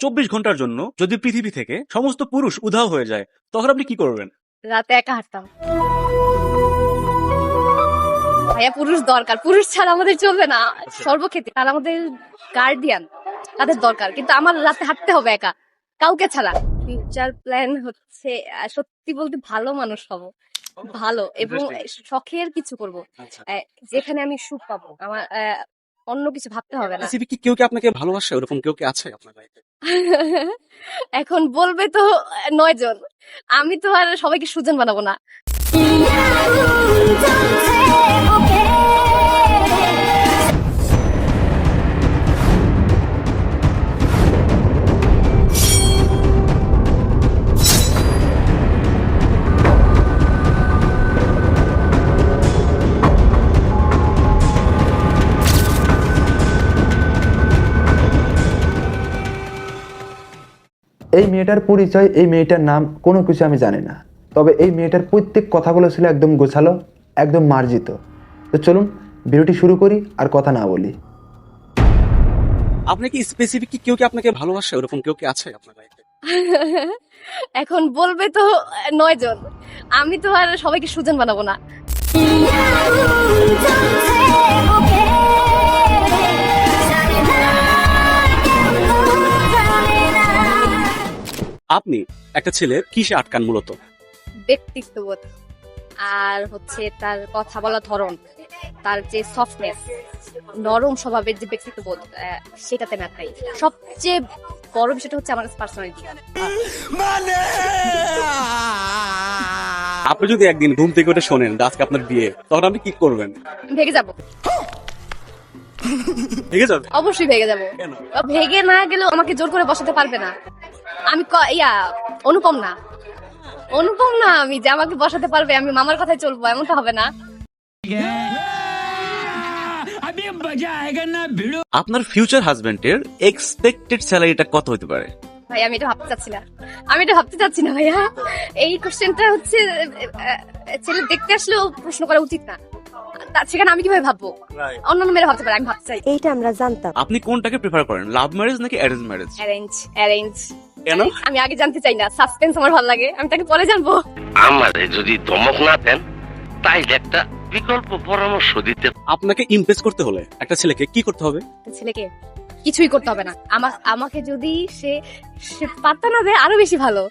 চব্বিশ ঘণ্টার জন্য যদি পৃথিবী থেকে সমস্ত পুরুষ উধাও হয়ে যায় তখন আপনি কি করবেন? রাতে একা হাঁটতাম। ভাইয়া পুরুষ দরকার। পুরুষ ছাড়া আমাদের চলবে না। সর্বক্ষেত্রে তারা আমাদের গার্ডিয়ান তাদের দরকার। কিন্তু আমার রাতে হাঁটতে হবে একা কাউকে ছাড়া। ফিউচার প্ল্যান হচ্ছে সত্যি বলতে ভালো মানুষ হব। ভালো এবং শখের কিছু করব। আচ্ছা। যেখানে আমি সুখ পাবো। আমার অন্য কিছু ভাবতে হবে না। কি কেউ কি আপনাকে ভালোবাসে? ওরকম কেউ কি আছে আপনার লাইফে এখন বলবে তো নয় জন। আমি তো আর সবাইকে সুজন বানাবো না। এই মেয়েটার পরিচয় এই মেয়েটার নাম কোনো কিছু আমি জানি না। তবে এই মেয়েটার প্রত্যেক কথাগুলো ছিল একদম গোছালো একদম মার্জিত। তো চলুন ভিডিওটি শুরু করি আর কথা না বলি। আপনি কি স্পেসিফিক কি কেউ কি আপনাকে ভালোবাসে? ওরকম কেউ কি আছে আপনার লাইফে এখন বলবে তো নয় জন। আমি তো আর সবাইকে সুজন বানাবো না। আপনি একটা ছেলের কিসে আটকান মূলত? ব্যক্তিত্ববোধ। আর হচ্ছে তার কথা বলার ধরন তার যে সফটনেস নরম স্বভাবের যে ব্যক্তিত্ববোধ সেটাতে তাই সবচেয়ে বড় বিষয়টা হচ্ছে আমার পার্সোনালিটি আপনি যদি একদিন ঘুম থেকে উঠে শোনেন আজকে আপনার বিয়ে তখন আপনি কি করবেন? ভেগে যাব। ঠিক আছে অবশ্যই ভেগে যাব? ভেগে না গেলেও আমাকে জোর করে বসাতে পারবে না। আমি ক- ইয়া অনুপম না। অনুপম না আমি যে আমাকে বসাতে পারবে আমি মামার কথায় চলবো এমনটা হবে না। আপনার ফিউচার হাজবেন্ডের এক্সপেক্টেড স্যালারিটা কত হতে পারে? ভাই আমি এটা ভাবতে চাচ্ছি না। আমি এটা ভাবতে চাচ্ছি না ভাইয়া। এই কোশ্চেনটা হচ্ছে ছেলে দেখতে আসলেও প্রশ্ন করা উচিত না। সেখানে আমি কীভাবে ভাববো? অন্যান্য মেয়েরা ভাবতে পারে আমি ভাবতে চাই। এইটা আমরা জানতাম। আপনি কোনটাকে প্রেফার করেন লাভ ম্যারেজ নাকি অ্যারেঞ্জ ম্যারেজ অ্যারেঞ্জ অ্যারেঞ্জ কেন? আমি আগে জানতে চাই না। সাসপেন্স আমার ভালো লাগে। আমি তাকে পরে জানব। আমারে যদি ধমক না দেন তাইলে একটা বিকল্প পরামর্শ দিতে আপনাকে ইমপ্রেস করতে হলে একটা ছেলেকে কি করতে হবে? ছেলেকে কিছুই করতে হবে না। আমার আমাকে যদি সে সে পাত্তা না দেয় আরও বেশি ভালো।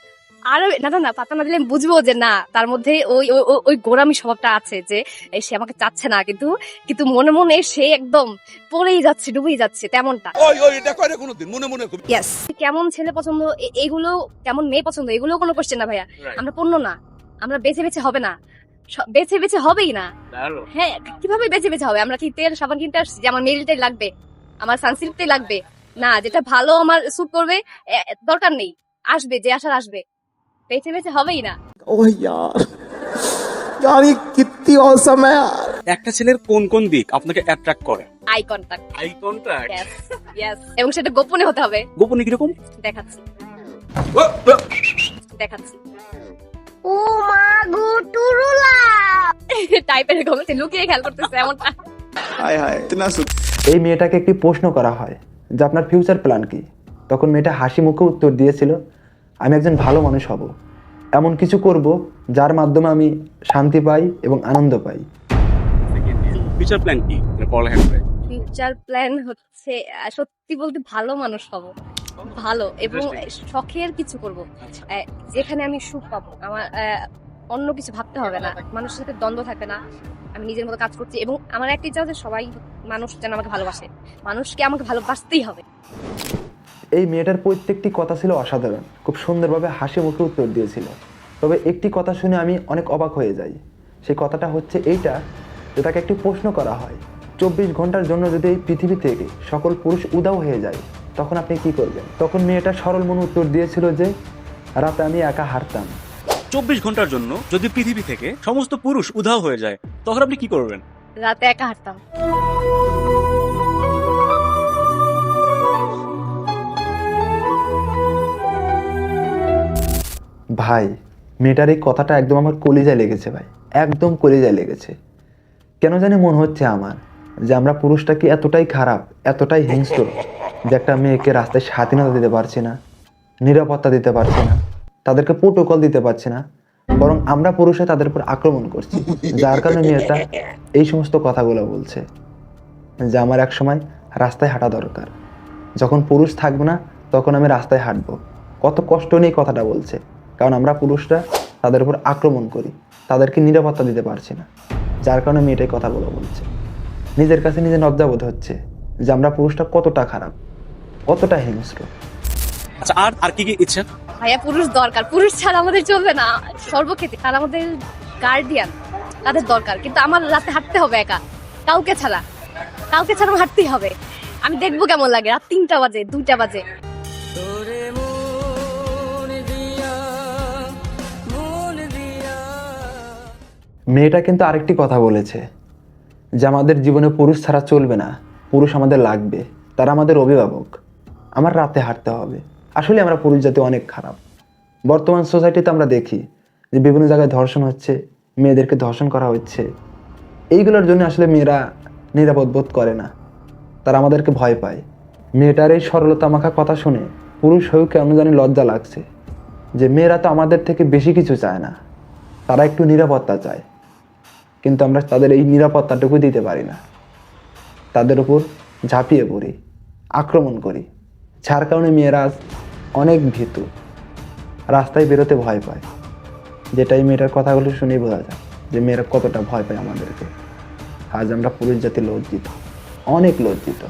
আরও না না না পাত্তা না দিলে আমি বুঝব যে না তার মধ্যে ওই ওই- গোড়ামি স্বভাবটা আছে যে সে আমাকে চাচ্ছে না কিন্তু কিন্তু মনে মনে সে একদম পড়েই যাচ্ছে ডুবেই যাচ্ছে তেমনটা। ওই ওই এটা কয় কোনোদিন? মনে মনে ইয়েস কেমন ছেলে পছন্দ এগুলো কেমন মেয়ে পছন্দ এগুলো কোনো কোশ্চেন না ভাইয়া। আমরা পণ্য না আমরা বেছে বেছে হবে না। বেছে বেছে হবেই না। হ্যাঁ কীভাবে বেছে বেছে হবে? আমরা কি তেল সাবান কিনতে আসছি? যে আমার মেরিলটাই লাগবে আমার সানসিল্কটাই লাগবে। না যেটা ভালো আমার স্যুট করবে দরকার নেই। আসবে যে আসার আসবে। বেছে বেছে হবেই না। ওহ यार গাড়ি কিত্তি অসম একটা ছেলের কোন কোন দিক আপনাকে অ্যাট্রাক্ট করে? আই কন্টাক্ট আই কন্টাক্ট এবং সেটা গোপনে হতে হবে। গোপনে কি রকম দেখাচ্ছি দেখাচ্ছি। ও মা গো টুরুলা। টাইপের গমতে লুকিয়ে খেল করতেছে এমনটা। হায় ইতনা এই মেয়েটাকে একটি প্রশ্ন করা হয় যে আপনার ফিউচার প্ল্যান কি? তখন মেয়েটা হাসি মুখে উত্তর দিয়েছিল আমি একজন ভালো মানুষ হব। এমন কিছু করব যার মাধ্যমে আমি শান্তি পাই এবং আনন্দ পাই। ফিউচার প্ল্যান কি? মানে পড়ালেখা করে ফিউচার প্ল্যান হচ্ছে সত্যি বলতে ভালো মানুষ হব। ভালো এবং শখের কিছু করব। যেখানে আমি সুখ পাবো। আমার অন্য কিছু ভাবতে হবে না। মানুষের সাথে দ্বন্দ্ব থাকবে না। আমি নিজের মতো কাজ করছি এবং আমার একটা ইচ্ছা আছে সবাই মানুষ যেন আমাকে ভালোবাসে। মানুষকে আমাকে ভালোবাসতেই হবে। এই মেয়েটার প্রত্যেকটি কথা ছিল অসাধারণ। খুব সুন্দরভাবে হাসি মুখে উত্তর দিয়েছিল। তবে একটি কথা শুনে আমি অনেক অবাক হয়ে যাই। সেই কথাটা হচ্ছে এইটা যে তাকে একটি প্রশ্ন করা হয়। চব্বিশ ঘণ্টার জন্য যদি এই পৃথিবী থেকে সকল পুরুষ উদাও হয়ে যায় তখন আপনি কি করবেন? তখন মেয়েটা সরল মনে উত্তর দিয়েছিল যে রাতে আমি একা হারতাম চব্বিশ ঘণ্টার জন্য যদি পৃথিবী থেকে সমস্ত পুরুষ উধাও হয়ে যায় তখন আপনি কি করবেন? রাতে একা হাঁটতাম। ভাই, মেয়েটার এই কথাটা একদম আমার কলিজায় লেগেছে ভাই, একদম কলিজায় লেগেছে। কেন জানি মনে হচ্ছে আমার যে আমরা পুরুষটা কি এতটাই খারাপ, এতটাই হিংস্র যে একটা মেয়েকে রাস্তায় স্বাধীনতা দিতে পারছি না, নিরাপত্তা দিতে পারছি না, তাদেরকে প্রোটোকল দিতে পারছি না, বরং আমরা পুরুষে তাদের উপর আক্রমণ করছি, যার কারণে মেয়েটা এই সমস্ত কথাগুলো বলছে, যে আমার এক সময় রাস্তায় হাঁটা দরকার। যখন পুরুষ থাকবে না, তখন আমি রাস্তায় হাঁটবো। কত কষ্ট নিয়ে কথাটা বলছে। কারণ আমরা পুরুষরা তাদের উপর আক্রমণ করি তাদেরকে নিরাপত্তা দিতে পারছি না যার কারণে মেয়েটাই কথাগুলো বলছে। নিজের কাছে নিজে লজ্জাবোধ হচ্ছে যে আমরা পুরুষটা কতটা খারাপ কতটা হিংস্র। আচ্ছা আর আর কি কি ইচ্ছা? ভাইয়া পুরুষ দরকার। পুরুষ ছাড়া আমাদের চলবে না। সর্বক্ষেত্রে তারা আমাদের গার্ডিয়ান তাদের দরকার। কিন্তু আমার রাতে হাঁটতে হবে একা কাউকে ছাড়া। কাউকে ছাড়া হাঁটতেই হবে। আমি দেখব কেমন লাগে। রাত তিনটা বাজে দুইটা বাজে। মেয়েটা কিন্তু আরেকটি কথা বলেছে, যে আমাদের জীবনে পুরুষ ছাড়া চলবে না, পুরুষ আমাদের লাগবে, তারা আমাদের অভিভাবক, আমার রাতে হাঁটতে হবে। আসলে আমরা পুরুষ জাতি অনেক খারাপ। বর্তমান সোসাইটিতে আমরা দেখি যে বিভিন্ন জায়গায় ধর্ষণ হচ্ছে, মেয়েদেরকে ধর্ষণ করা হচ্ছে। এইগুলোর জন্য আসলে মেয়েরা নিরাপদ বোধ করে না। তারা আমাদেরকে ভয় পায়। মেয়েটার এই সরলতা মাখা কথা শুনে পুরুষ হয়েও কেন জানি লজ্জা লাগছে, যে মেয়েরা তো আমাদের থেকে বেশি কিছু চায় না, তারা একটু নিরাপত্তা চায়। কিন্তু আমরা তাদের এই নিরাপত্তাটুকু দিতে পারি না। তাদের উপর ঝাঁপিয়ে পড়ি, আক্রমণ করি। যার কারণে মেয়েরা অনেক ভীতু। রাস্তায় বেরোতে ভয় পায়। যেটাই মেয়েটার কথাগুলো শুনেই বোঝা যায় যে মেয়েরা কতটা ভয় পায় আমাদেরকে। আজ আমরা পুরুষ জাতি লজ্জিত, অনেক লজ্জিত।